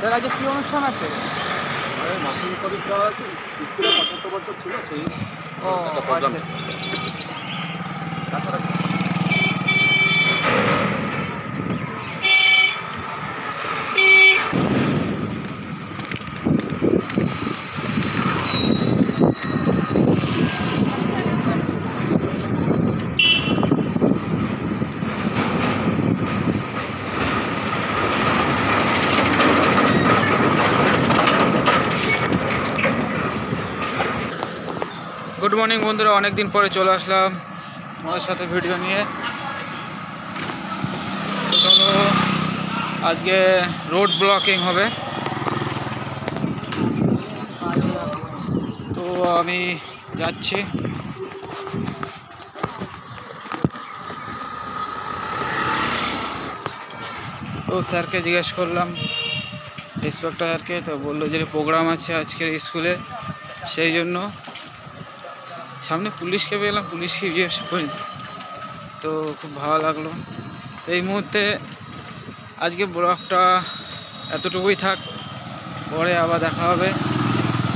স্কুলের আজকে কী অনুষ্ঠান আছে? মাসিক পরীক্ষা আছে স্কুলে পঁচাত্তর বছর ছিল সেই ও আচ্ছা আচ্ছা। গুড মর্নিং বন্ধুরা। অনেক দিন পরে চলে আসলাম আমাদের সাথে ভিডিও নিয়ে। চলো, আজকে রোড ব্লকিং হবে। তো আমি যাচ্ছি। তো স্যারকে জিজ্ঞেস করলাম ইন্সপেক্টর স্যারকে, তো বলল যে প্রোগ্রাম আছে আজকের স্কুলে সেই জন্য সামনে পুলিশকে পেলাম পুলিশকে জিজ্ঞেস করি তো খুব ভালো লাগল। তো এই মুহূর্তে আজকে ব্লগটা এতটুকুই থাক, পরে আবার দেখা হবে।